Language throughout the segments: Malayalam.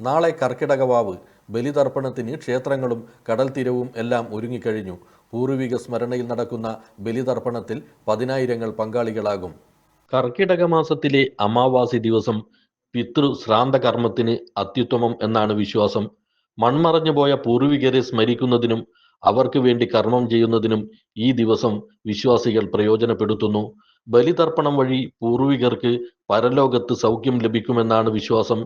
നാളെ കർക്കിടകവാവ് ബലിതർപ്പണത്തിന് ക്ഷേത്രങ്ങളും കടൽത്തീരവും എല്ലാം ഒരുങ്ങിക്കഴിഞ്ഞു. പൂർവിക സ്മരണയിൽ നടക്കുന്ന ബലിതർപ്പണത്തിൽ പതിനായിരങ്ങൾ പങ്കാളികളാകും. കർക്കിടക മാസത്തിലെ അമാവാസി ദിവസം പിതൃ ശ്രാന്ത കർമ്മത്തിന് അത്യുത്തമം എന്നാണ് വിശ്വാസം. മൺമറഞ്ഞു പോയ പൂർവികരെ സ്മരിക്കുന്നതിനും അവർക്ക് വേണ്ടി കർമ്മം ചെയ്യുന്നതിനും ഈ ദിവസം വിശ്വാസികൾ പ്രയോജനപ്പെടുത്തുന്നു. ബലിതർപ്പണം വഴി പൂർവികർക്ക് പരലോകത്ത് സൗഖ്യം ലഭിക്കുമെന്നാണ് വിശ്വാസം.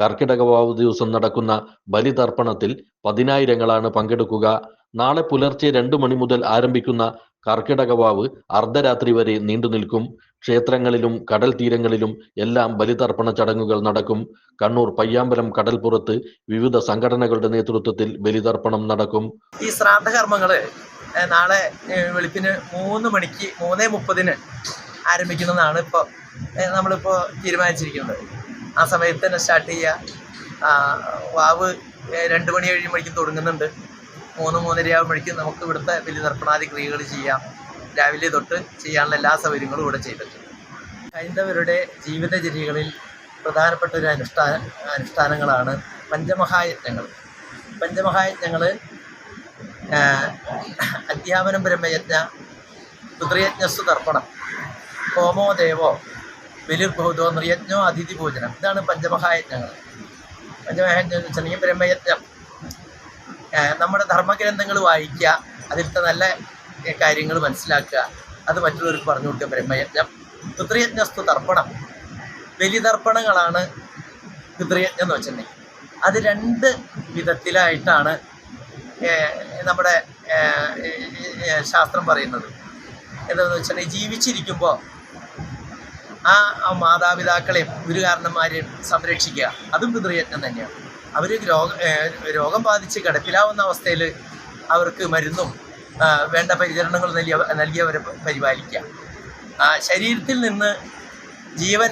കർക്കിടകവാവ് ദിവസം നടക്കുന്ന ബലിതർപ്പണത്തിൽ പതിനായിരങ്ങളാണ് പങ്കെടുക്കുക. നാളെ പുലർച്ചെ രണ്ടു മണി മുതൽ ആരംഭിക്കുന്ന കർക്കിടക വാവ് അർദ്ധരാത്രി വരെ നീണ്ടു നിൽക്കും. ക്ഷേത്രങ്ങളിലും കടൽ തീരങ്ങളിലും എല്ലാം ബലിതർപ്പണ ചടങ്ങുകൾ നടക്കും. കണ്ണൂർ പയ്യാമ്പലം കടൽപ്പുറത്ത് വിവിധ സംഘടനകളുടെ നേതൃത്വത്തിൽ ബലിതർപ്പണം നടക്കും. ഈ ശ്രാദ്ധകർമ്മങ്ങൾ നാളെ വെളുപ്പിന് മൂന്ന് മണിക്ക് മൂന്നേ മുപ്പതിന് ആരംഭിക്കുന്നതാണ് ഇപ്പോൾ നമ്മളിപ്പോൾ തീരുമാനിച്ചിരിക്കുന്നത്. ആ സമയത്ത് തന്നെ സ്റ്റാർട്ട് ചെയ്യുക വാവ് രണ്ട് മണി കഴിയുമ്പോഴേക്കും തുടങ്ങുന്നുണ്ട്. മൂന്ന് മൂന്നരയാകുമ്പോഴേക്കും നമുക്ക് ഇവിടുത്തെ വലിയ നർപ്പണാദി ക്രിയകൾ ചെയ്യാം. രാവിലെ തൊട്ട് ചെയ്യാനുള്ള എല്ലാ സൗകര്യങ്ങളും ഇവിടെ ചെയ്തിട്ടുണ്ട്. ഹൈന്ദവരുടെ ജീവിതചര്യകളിൽ പ്രധാനപ്പെട്ട ഒരു അനുഷ്ഠാന അനുഷ്ഠാനങ്ങളാണ് പഞ്ചമഹായജ്ഞങ്ങൾ. പഞ്ചമഹായജ്ഞങ്ങൾ അധ്യാപനം ബ്രഹ്മയജ്ഞ പിതൃയജ്ഞസ്തു തർപ്പണം ഹോമോ ദേവോ ബലിർഭൂതോ യജ്ഞോ അതിഥി പൂജനം ഇതാണ് പഞ്ചമഹായജ്ഞങ്ങൾ. പഞ്ചമഹായജ്ഞം എന്ന് വെച്ചിട്ടുണ്ടെങ്കിൽ ബ്രഹ്മയജ്ഞം. നമ്മുടെ ധർമ്മഗ്രന്ഥങ്ങൾ വായിക്കുക അതിലത്തെ നല്ല കാര്യങ്ങൾ മനസ്സിലാക്കുക. അത് മറ്റുള്ളവർക്ക് പറഞ്ഞു കൊടുക്കുക ബ്രഹ്മയജ്ഞം. പിതൃയജ്ഞസ്തു തർപ്പണം. ബലിതർപ്പണങ്ങളാണ് പിതൃയജ്ഞം എന്ന് വെച്ചിട്ടുണ്ടെങ്കിൽ. അത് രണ്ട് വിധത്തിലായിട്ടാണ് നമ്മുടെ ശാസ്ത്രം പറയുന്നത്. എന്താണെന്ന് വെച്ചിട്ടുണ്ടെങ്കിൽ ജീവിച്ചിരിക്കുമ്പോൾ ആ മാതാപിതാക്കളെയും ഗുരുകാരണന്മാരെയും സംരക്ഷിക്കുക. അതും പിതൃയജ്ഞം തന്നെയാണ്. അവർ രോഗ രോഗം ബാധിച്ച് കിടപ്പിലാവുന്ന അവസ്ഥയിൽ അവർക്ക് മരുന്നും വേണ്ട പരിചരണങ്ങൾ നൽകിയ നൽകിയവരെ പരിപാലിക്കുക. ശരീരത്തിൽ നിന്ന് ജീവൻ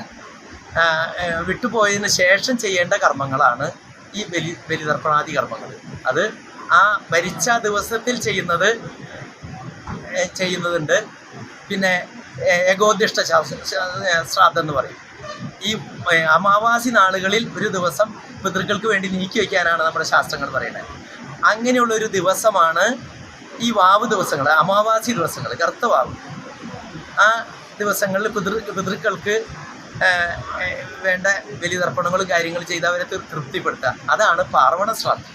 വിട്ടുപോയതിന് ശേഷം ചെയ്യേണ്ട കർമ്മങ്ങളാണ് ഈ ബലി ബലിതർപ്പണാദി കർമ്മങ്ങൾ അത് ആ മരിച്ച ദിവസത്തിൽ ചെയ്യുന്നത് ചെയ്യുന്നതുണ്ട്. പിന്നെ ഏകോദിഷ്ട ശ്രാദ്ധം എന്ന് പറയും. ഈ അമാവാസി നാളുകളിൽ ഒരു ദിവസം പിതൃക്കൾക്ക് വേണ്ടി നീക്കി വയ്ക്കാനാണ് നമ്മുടെ ശാസ്ത്രങ്ങൾ പറയുന്നത്. അങ്ങനെയുള്ള ഒരു ദിവസമാണ് ഈ വാവ് ദിവസങ്ങൾ അമാവാസി ദിവസങ്ങൾ കറുത്ത വാവ് ആ ദിവസങ്ങളിൽ പിതൃ പിതൃക്കൾക്ക് വേണ്ട ബലിതർപ്പണങ്ങളും കാര്യങ്ങളും ചെയ്ത് അവരെ തൃപ്തിപ്പെടുത്തുക. അതാണ് പാർവണ ശ്രാദ്ധം.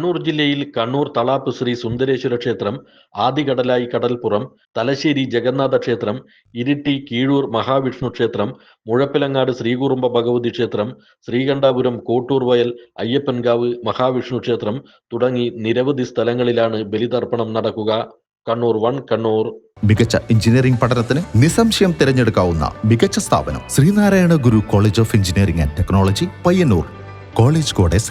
കണ്ണൂർ ജില്ലയിൽ കണ്ണൂർ തളാപ്പ് ശ്രീ സുന്ദരേശ്വര ക്ഷേത്രം ആദികടലായി കടൽപ്പുറം തലശ്ശേരി ജഗന്നാഥ ക്ഷേത്രം ഇരിട്ടി കീഴൂർ മഹാവിഷ്ണു ക്ഷേത്രം മുഴപ്പിലങ്ങാട് ശ്രീകുറുമ്പ ഭഗവതി ക്ഷേത്രം ശ്രീകണ്ഠാപുരം കോട്ടൂർ വയൽ അയ്യപ്പൻകാവ് മഹാവിഷ്ണു ക്ഷേത്രം തുടങ്ങി നിരവധി സ്ഥലങ്ങളിലാണ് ബലിതർപ്പണം നടക്കുക. കണ്ണൂർ വൺ കണ്ണൂർ. മികച്ച എഞ്ചിനീയറിംഗ് പഠനത്തിന് നിസ്സംശയം തിരഞ്ഞെടുക്കാവുന്ന മികച്ച സ്ഥാപനം Sreenarayana Guru college of engineering and technology Payyanur. College code S